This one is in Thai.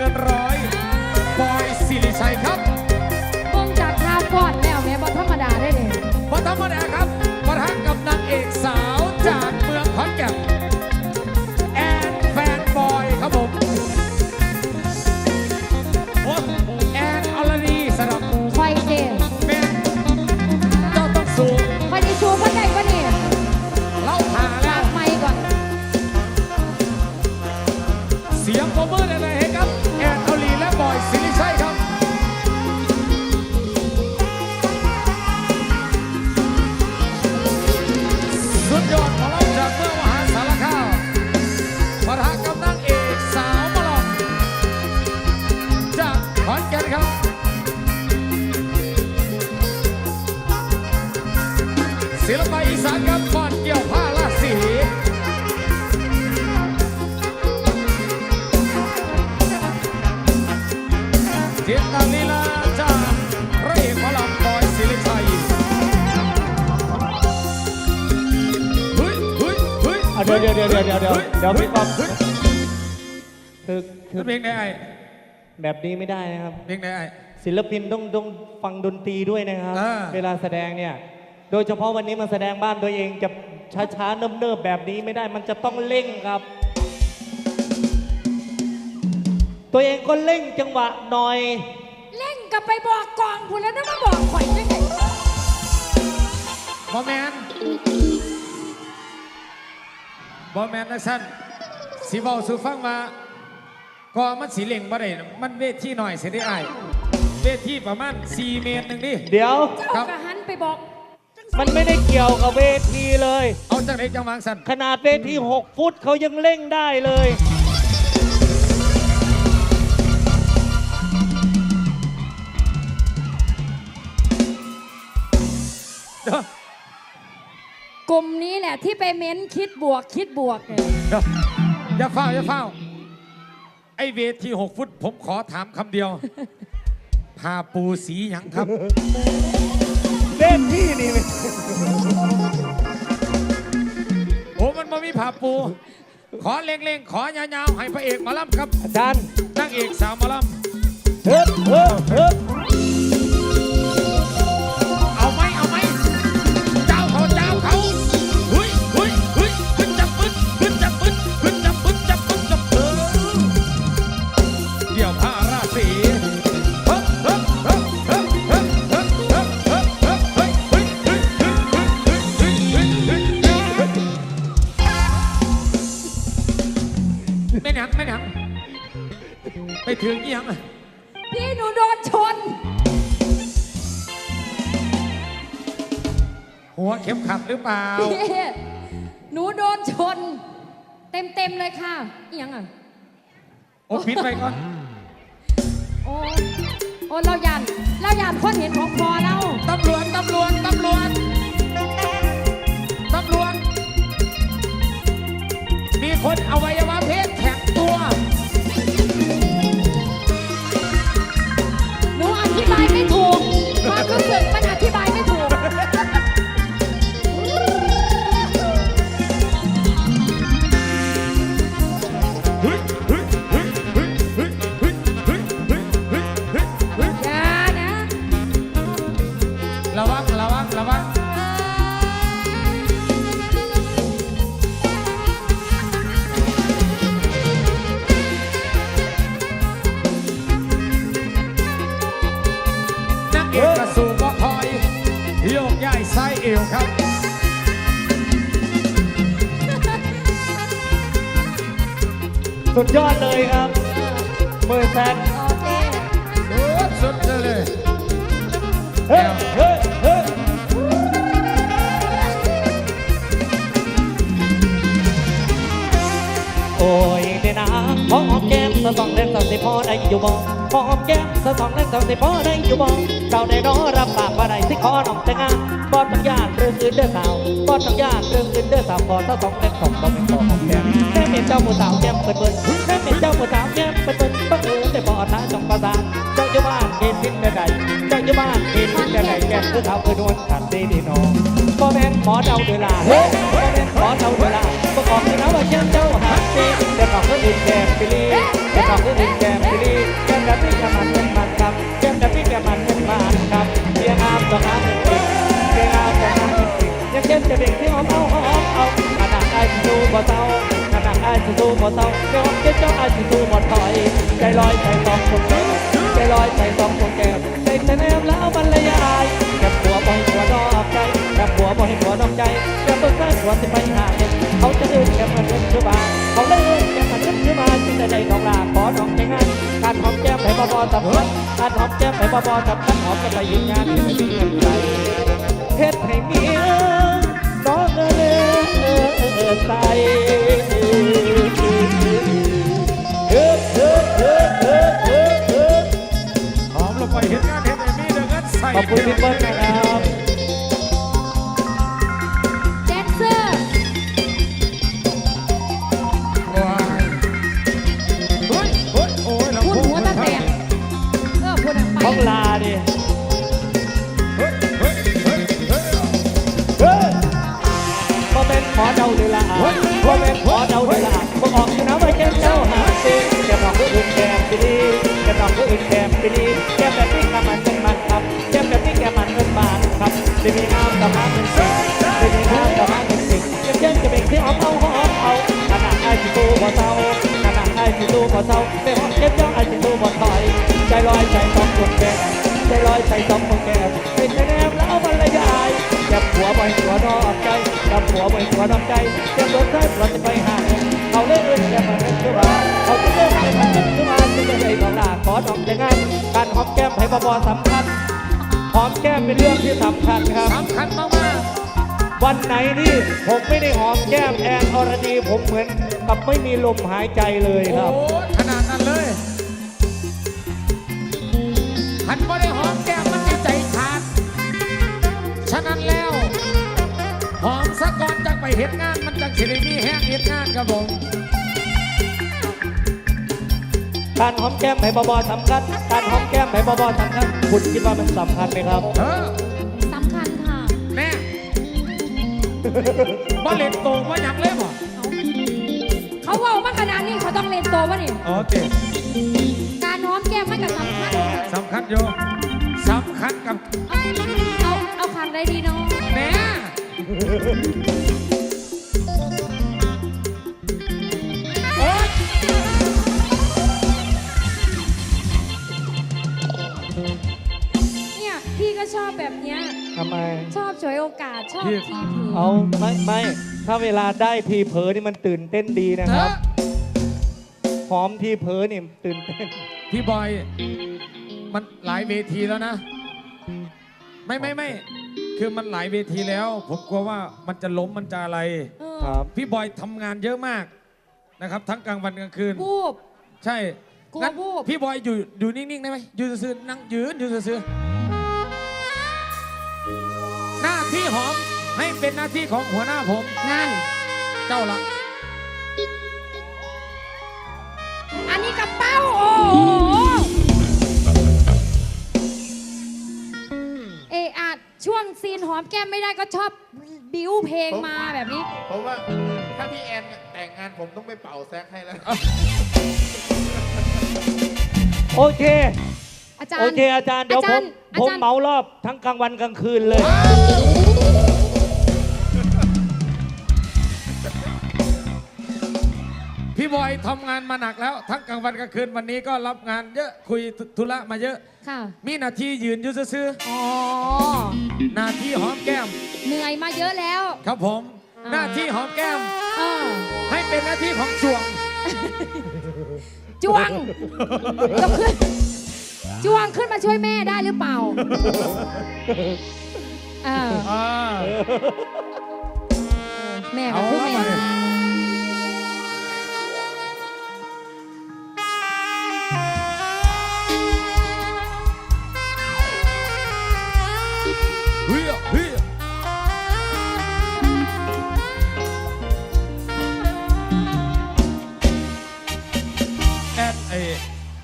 เกินร้อยบอยสิริชัยครับมองจากท่าฟ้อนแล้วแม่บ่ธรรมดาได้เลยพธรรมดาครับปะทะกับนางเอกสาวจากเมืองขอนแก่นแอนแฟนบอยครับผมโอ้แอนอลลีสำหรับไฟเจแม่เจ้าต้องสูงไฟดีชูเพิ่นได้ปะนี่เล่าหาแล้ฝาวกไมค์ก่อน เสียงปรบมือได้เลย ศิลปะอีสานครับฟ้อนเกี่ยวผ้าลาดสีเทียนตาลีลาจากพระเอกหมอลำบอยศิริชัยเฮ้ยเฮ้ยเฮ้ยอะเดี๋ยวเดี๋ยวเดี๋ยวเดี๋ยวเดี๋ยวเดี๋ยวเดี๋ยวพี่ป๊อปเฮ้ยคือคือเพลงไหนไอ้แบบนี้ไม่ได้นะครับ เพลงไหนไอ้ศิลปินต้องต้องฟังดนตรีด้วยนะครับอ่าเวลาแสดงเนี่ย โดยเฉพาะวันนี้มาแสดงบ้านตัวเองจะช้าๆเนิบๆแบบนี้ไม่ได้มันจะต้องเร่งครับ ตัวเองก็เร่งจังหวะหน่อย เล่งกลับไปบอกกองพุ่นแล้วนะมาบอกข่อยจังไงบอแมนบอแมนนะสั้นสีบอสูฟังมาก็มันสีเหล่งบ่ได้มันเวทีหน่อยสิได้ไอ้ายเวทีประมาณ 4 เมตรหนึ่งดิ เดี๋ยว เจ้าครับ กะหันไปบอก มันไม่ได้เกี่ยวกับเวทีเลย เอาจากไหนจังหวางสั้นขนาดเวที 6 ฟุตเขายังเร่งได้เลย เดี๋ยวกลุ่มนี้แหละที่ไปเม้นคิดบวกคิดบวกเนี่ยเดี๋ยวอย่าเฝ้าอย่าเฝ้า ไอเวทีหกฟุต ผมขอถามคำเดียวพาปูสีหยังครับเล่ นที่นี่โอ้มันมามีผาปู ขอเล่งๆ ขอยาวๆให้พระเอกหมาล่ำครับอาจารย์ นางเอกสาวหมาล่เฮ้ยเฮ้ยเฮ้ย ไม่หนังไม่หนัง ไปถึงอีหยังอะพี่หนูโดนชน หัวเข็มขัดหรือเปล่า พี่หนูโดนชน เต็มเต็มๆเลยค่ะอีหยังอะ โอ้ปิดไปก่อน โอ้โอ้เรายันเรายันคนเห็นของพอเราตำรวจ ตำรวจ ตำรวจ ตำรวจ มีคนอวัยวะเพศ วครับ สุดยอดเลยครับมือแซกโอเคสุดสุดเลยเฮ้ยเฮ้ยเฮ้ยโอ้ยเดนะหอมแก้มสะสองเล่นสักสิพอได้อยู่บ่ หอมแก้มสะสองเล่นสักสิพอได้อยู่บ่เจ้าได้รอรับปากว่าได้สิขอน้องแต่งงานบ่ต้องยากเรื่องอื่นเด้อสาวบ่ต้องยากเรื่องอื่นเด้อสาวขอสะสองเล่นสองบ่เป็นขอหอมแก้มแม่เป็นเจ้าผู้สาวแก้มเปิดเปิดแม่เป็นเจ้าผู้สาวแก้มเปิดเปิดบังเอิญได้บ่ท้าจองประสานเจ้าอยู่บ้านเขตทิศใดเจ้าอยู่บ้านเขตทิศใดแก้มผู้สาวเคยนวลขันดีดีน้องบ่แม่นหมอเดาเวลาบ่แม่นหมอเดาเวลาบ่บอกเลยนะว่าเจ้าเจ้าหาดีแต่บอกคนอื่นแก้มไปเลยแต่น้องก็อื่นแก้ม จริงยังเข้มจะเบ่งที่หอมเอาหอมเอาขนาดไอ้สู้บ่เศร้าขนาดไอ้สู้บ่เศร้ายวเจ้าเจ้าไอ้สู้บ่ถอยใจลอยใจสองคนแก้มใจลอยใจสองคนแก้มใจแต่แนมแล้วมันละยายแก้มหัวบ่ให้หัวนอกใจแก้มหัวบ่ให้หัวนอกใจแก้มต้นไม้หัวสิไปหาเงินเขาจะเดินแก้มมันเงินคือบ้าเขาเลยเดินแก้มมันเงินคือบ้าจึงได้ได้น้องลาขอน้องแต่งานการหอมแก้มให้บ่บ่สำคัญการหอมแก้มให้บ่บ่สำคัญหอมกันไปยืนงานที่ไม่มีเงินใส่เฮ็ดให้เมีย ใส่เฮ้อเฮ้อเฮ้อเฮ้อเฮ้อเฮ้อหอมลงไปเห็นงานเห็นไอ้มีเดือดใส่ขอบคุณพี่เปิ้ลนะครับแดนเซอร์ ว้ายเฮ้ยเฮ้ยโอ้ยลำพูดโพงหัวตาแตกเออพูดอะไป ต้องลาดิ บ่เป็นหมอเดาเลยล่ะบ่เป็นหมอเดาเลยล่ะบ่ออกอยู่นะว่าแก้มเจ้าหาสิแก้มน้องก็อื่นแก้มไปดีแก้มน้องก็อื่นแก้มไปดีแก้มแบบนี้แก้มมันเป็นมันครับแก้มแบบนี้แก้มมันเป็นมันครับจะมีน้ำกับน้ำเป็นสิ่งจะมีน้ำกับน้ำเป็นสิ่งเย็นๆจะเป็นที่หอมเอาหอมเอาขนาดไอ้ที่ตู้บ่เศร้าขนาดไอ้ที่ตู้บ่เศร้าไม่หอมเจ็บเจ้าไอ้ที่ตู้บ่ถอยใจลอยใจต้องดวงแก้มใจลอยใจต้องดวงแก้มเป็นแนมแล้วมันละยาย จับหัวไปหัวนอกใจจับหัวไปหัวนอกใจจับรถได้เราจะไปหาเงินเขาเล่นเล่นแต่มันเป็นขึ้นมาเขาจะเล่นแต่มันเป็นขึ้นมาจะได้ของหลาขอน้องแต่งานการหอมแก้มให้บอบอสำคัญหอมแก้มเป็นเรื่องที่สำคัญครับสำคัญมากวันไหนนี่ผมไม่ได้หอมแก้มแอนอรดีผมเหมือนกับไม่มีลมหายใจเลยครับ เห็นงานมันจังสิได้มีแห้งเห็นงานครับผมการหอมแก้มให้บอบอสำคัญ การหอมแก้มให้บอบอสำคัญ คุณคิดว่ามันสำคัญไหมครับ เออสำคัญค่ะแน่บ่เล่นโตว่าหยังเล่บ่เขาเว่ามาขนาดนี้เขาต้องเล่นโตวะนี่โอเคการหอมแก้มไม่กับสำคัญสำคัญอยู่สำคัญกับเอาเอาเอาคำได้ดีเนาะแห ชอบฉวยโอกาสชอบทีผือเอาไม่ไม่ถ้าเวลาได้ทีเผลอนี่มันตื่นเต้นดีนะเอครับอหอมทีเผลอนี่ตื่นเต้น พี่บอย มันหลายเวทีแล้วนะ ไม่ไม่ไม่คือมันหลายเวทีแล้ว ผมกลัวว่ามันจะล้มมันจะอะไร เออครับ พี่บอยทำงานเยอะมากนะครับ ทั้งกลางวันกลางคืน บูบ ใช่กลัวงั้นบูบ พี่บอยอยู่อยู่นิ่งๆได้ไหมอยู่ซื่อๆนั่งยืนอยู่ซื่อๆ หน้าที่หอมให้เป็นหน้าที่ของหัวหน้าผมนั่น เจ้าละอันนี้กระเป๋าโอ้โหเอออาจช่วงซีนหอมแก้มไม่ได้ก็ชอบบิ้วเพลงมาแบบนี้ ผมว่าถ้าพี่แอนแต่งงานผมต้องไปเป่าแซกให้แล้ว โอเคอา จารย์โอเคอาจารย์เดี๋ยวผมอาผมจารย์ เหมารอบทั้งกลางวันกลางคืนเลย พี่บอยทำงานมาหนักแล้ว ทั้งกลางวันกลางคืนวันนี้ก็รับงานเยอะคุยธุระมาเยอะ ค่ะมีหน้าที่ยืนอยู่ซื่ออ๋อๆหน้าที่หอมแก้ม เหนื่อยมาเยอะแล้ว ครับผม อ่า หน้าที่หอมแก้ม เออให้เป็นหน้าที่ของจวง จวงยกขึ้น จวงขึ้นมาช่วยแม่ได้หรือเปล่าเอออ่า แม่ก็เอาคือละแม่มาดิ